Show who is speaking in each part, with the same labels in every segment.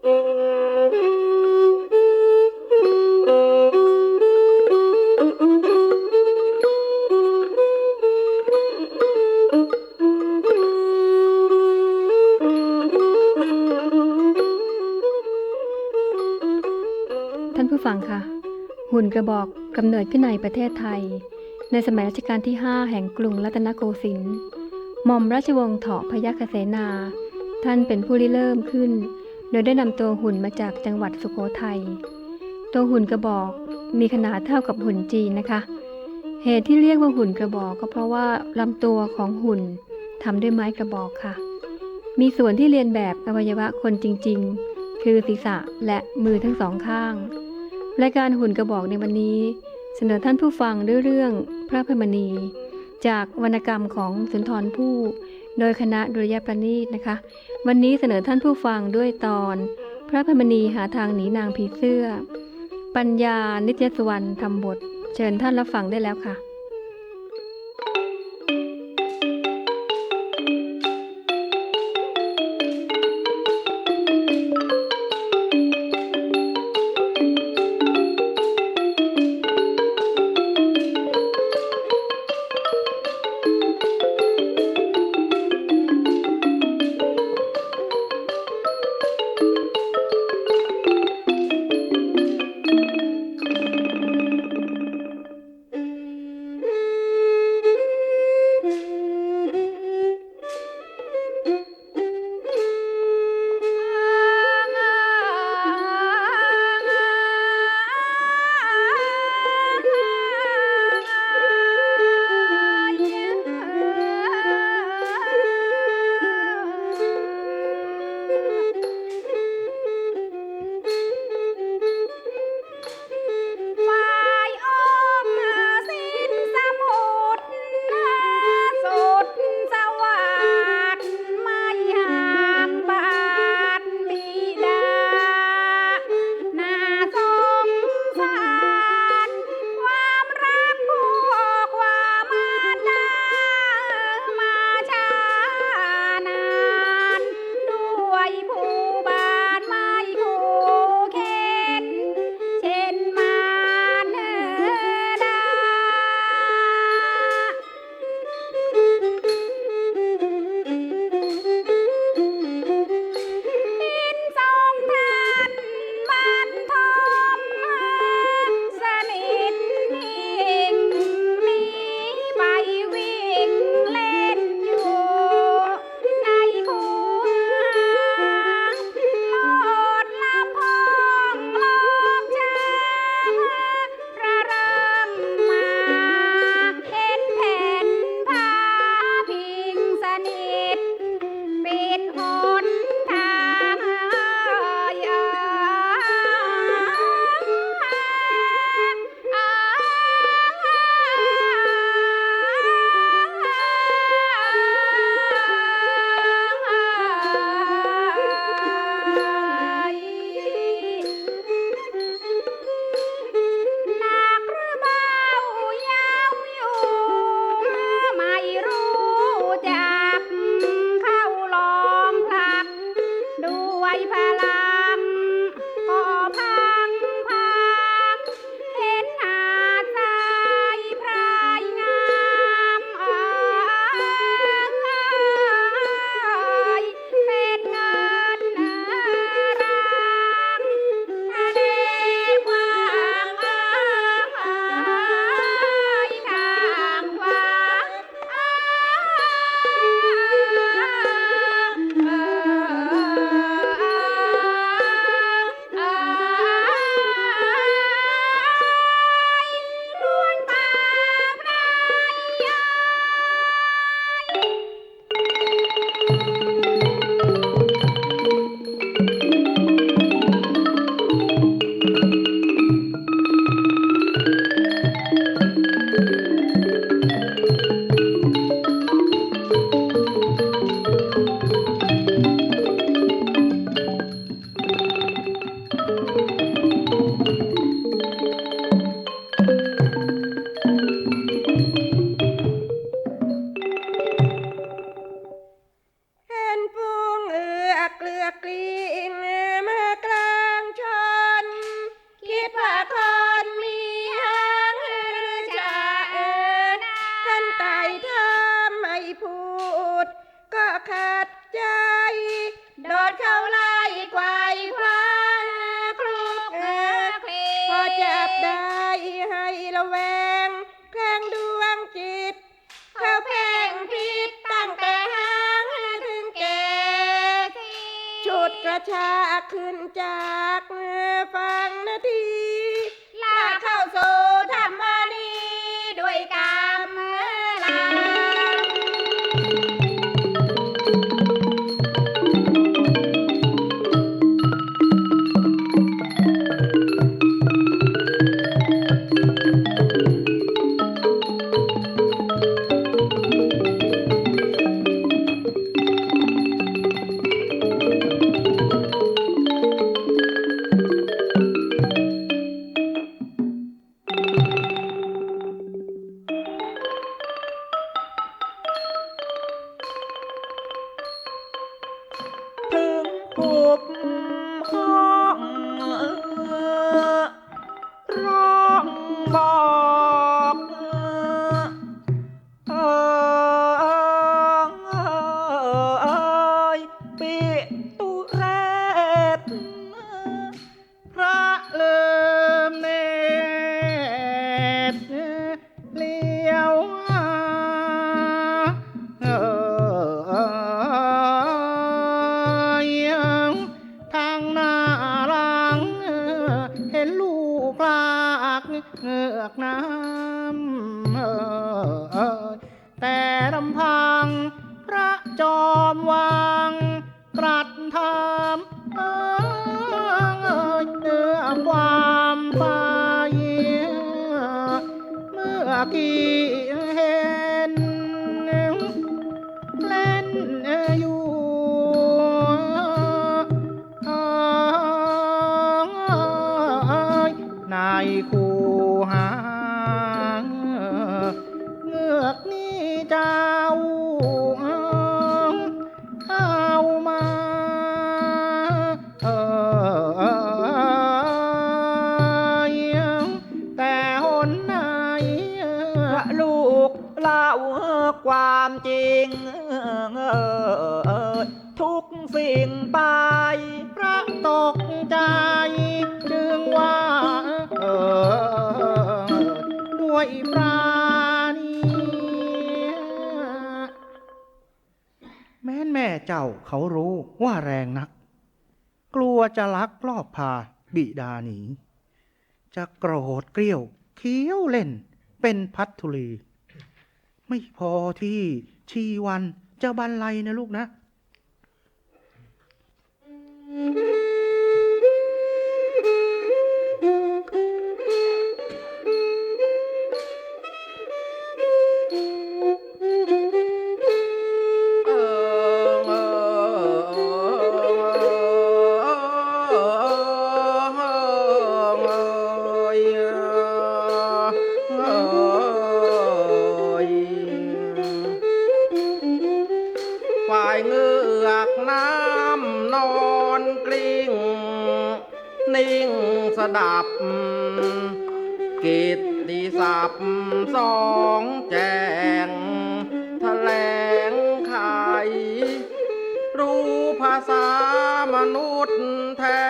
Speaker 1: ท่านผู้ฟังคะหุ่นกระบอกกำเนิดขึ้นในประเทศไทย ในสมัยรัชกาลที่ 5 แห่งกรุงรัตนโกสินทร์หม่อมราชวงศ์เถาะพยัคฆเสนา ท่านเป็นผู้ริเริ่มขึ้น โดยได้นำตัวหุ่นมาจากจังหวัดสุโขทัย ตัวหุ่นกระบอกมีขนาดเท่ากับหุ่นจีนนะคะ เหตุที่เรียกว่าหุ่นกระบอกก็เพราะว่าลำตัวของหุ่นทำด้วยไม้กระบอกค่ะ มีส่วนที่เรียนแบบอวัยวะคนจริง ๆ คือศีรษะและมือทั้งสองข้าง รายการหุ่นกระบอกในวันนี้ เสนอท่านผู้ฟังด้วยเรื่องพระพมณี จากวรรณกรรมของสุนทรภู่ โดยคณะดุริยประณีตนะคะ วันนี้เสนอท่านผู้ฟังด้วยตอน พระพมณีหาทางหนีนางผีเสื้อ ปัญญานิตยสุวรรณทำบท เชิญท่านรับฟังได้แล้วค่ะ
Speaker 2: ชากขึ้น
Speaker 3: จากฟังนาที
Speaker 2: ลาเข้าสู่ธรรม
Speaker 3: หุ เมื่ กลัวจะลักลอบพาบิดาหนี จะโกรธเกลี้ยวเคี้ยวเล่นเป็นพัทธุลี ไม่พอที่ชีวันจะบรรลัยนะลูกนะฝ่ สองแจงแถลงไขรู้ภาษามนุษย์แท้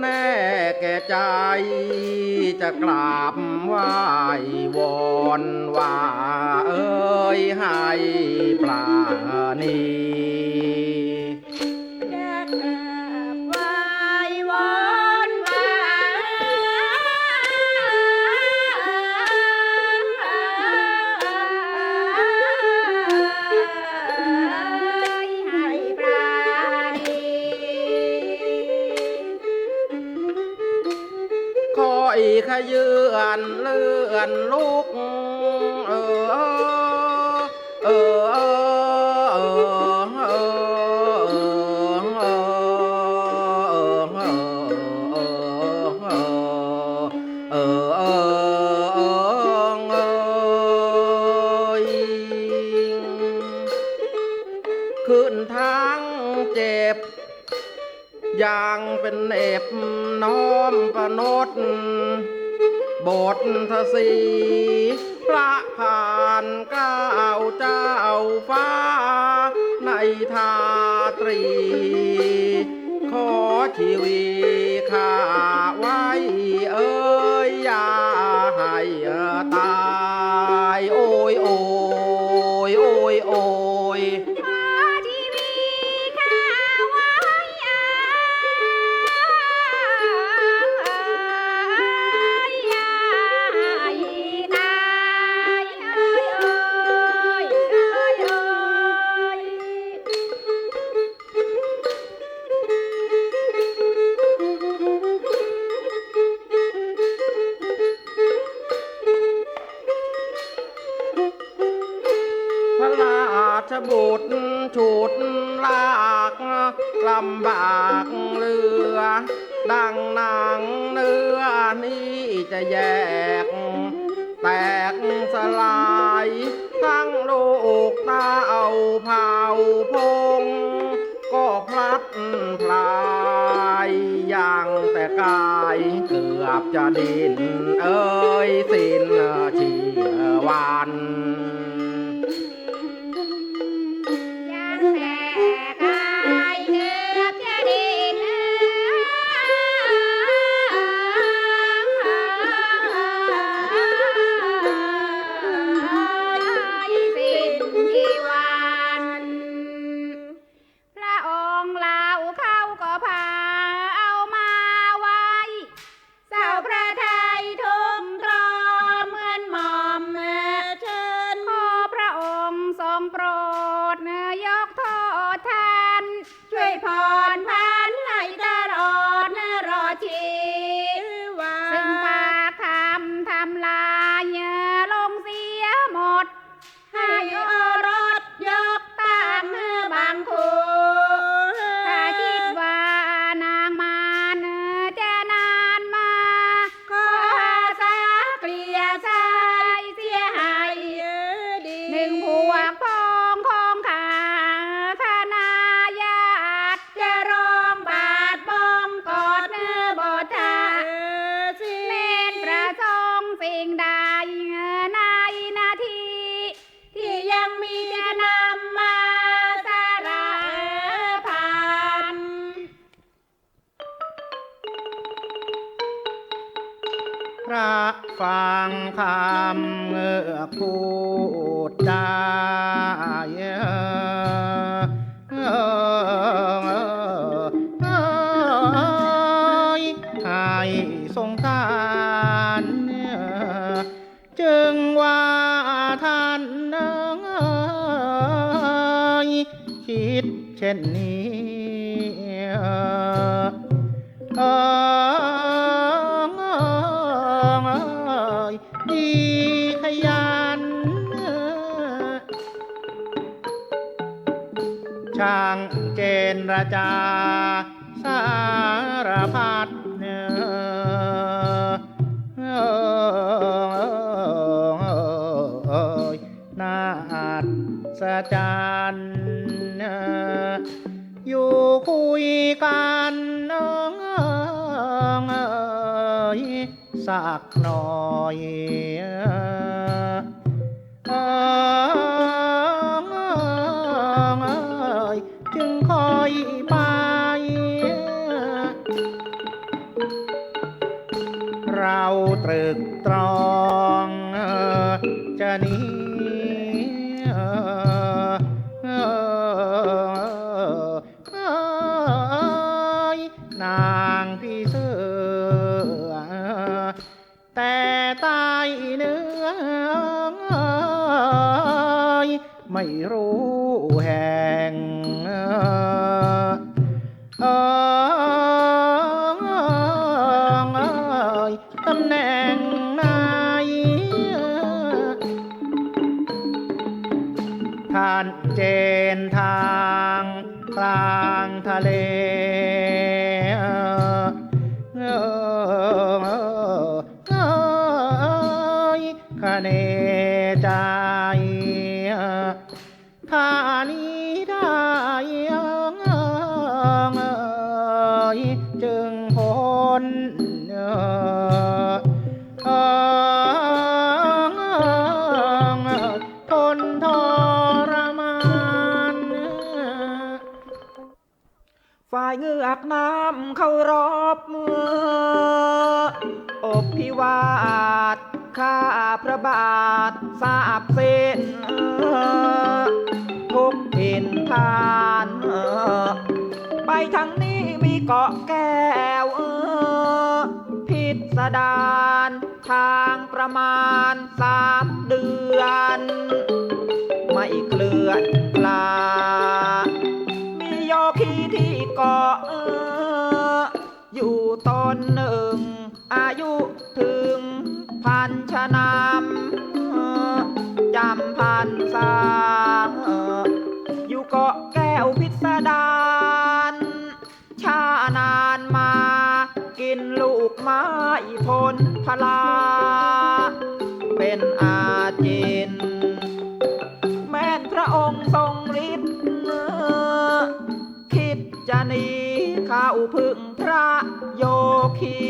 Speaker 3: แน่แก่ใจจะกราบไหว้วอนว่าเอ้ยให้ปราณี
Speaker 2: อน
Speaker 3: ลุกเออเออเออเออเออ เออขึ้นทางเจ็บ อย่างเป็นเน็บน้อมประนด บททศีพระผ่านเก้าวเจ้าฟ้า ในทาตรี ขอชีวิต
Speaker 2: คำเงือกพูดจา
Speaker 3: เอ่อเอ่อเอ่อให้สงสารจึงว่าท่านเอ่ยคิดเช่นนี้ ดีขยัน ช่างเจนระจา สารพัดเนื้อนาอัศจรรย์อยู่คุยกันเอยสัก ห ไม่รู้แห่ายเงื
Speaker 4: อกน้ำเข้ารอบเมื่ออบพิวาทข้าพระบาททราบเส้นทุกทินทาน ไปทางนี้มีเกาะแก้วพิสดารทางประมาณสามเดือน ไม่เคลื่อนลามีโยคีที่ ก็เอยู่ตอนหนึ่ง อายุถึงพันชนามจำพันษาอยู่เกาะแก้วพิสดารชานานมา กินลูกไม้พลพลา
Speaker 2: เป็นอาเจ Yoki.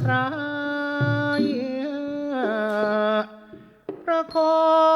Speaker 2: ใครป
Speaker 3: ระคอ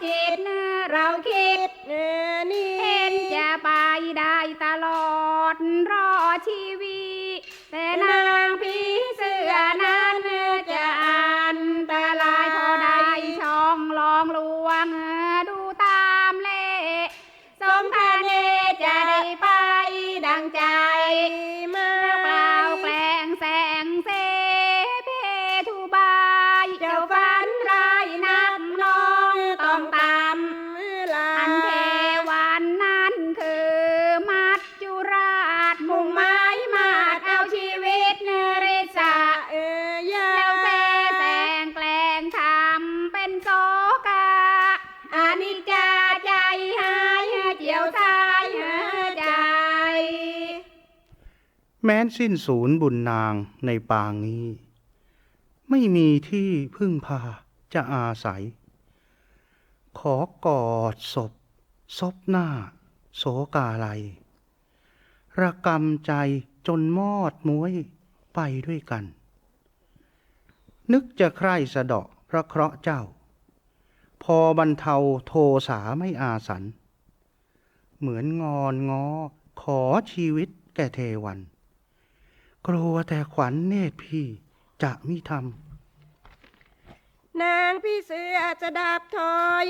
Speaker 3: เพราะ
Speaker 1: จิตเรา แม้นสิ้นศูนย์
Speaker 3: บุญนางในปางนี้ ไม่มีที่พึ่งพาจะอาศัย ขอกอดศพ ซบหน้า โสกาลัยระกำใจจนมอดม้วยไปด้วยกัน นึกจะใคร่สะเดาะพระเคราะห์เจ้า พอบรรเทาโทสาไม่อาสัน เหมือนงอนง้อขอชีวิตแก่เทวัน กลัวแต่ขวัญเนตรพี่จะมิทำ
Speaker 2: นางพี่เสือจะดับถอย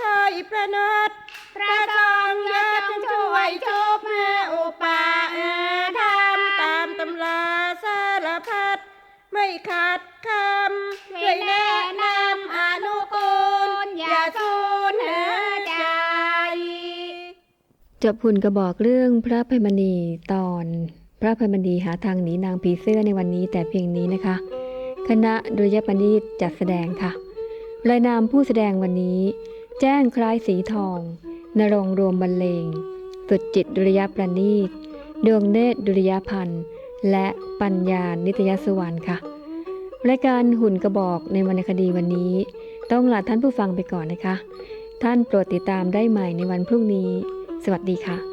Speaker 2: คอยประนด
Speaker 1: พระทรงยศช่วยชุบอุปา
Speaker 2: ทำตามตำราสารพัดไม่ขาดคำ
Speaker 1: ช่วยแนะนำอนุกูลอย่าสูญใจ
Speaker 5: จบหุ่นกระบอกเรื่องพระพิมณีตอน พระพิมณีหาทางหนีนางผีเสื้อในวันนี้แต่เพียงนี้นะคะ คณะดุริยปณีตจัดแสดงค่ะรายนามผู้แสดงวันนี้ แจ้งคล้ายสีทอง นรงรวมบรรเลง สุดจิตดุริยประณีตดวงเนตรดุริยพันธ์ และปัญญานิตยสวรรค์ค่ะ รายการหุ่นกระบอกในวรรณคดีวันนี้ ต้องลาท่านผู้ฟังไปก่อนนะคะ ท่านโปรดติดตามได้ใหม่ในวันพรุ่งนี้ สวัสดีค่ะ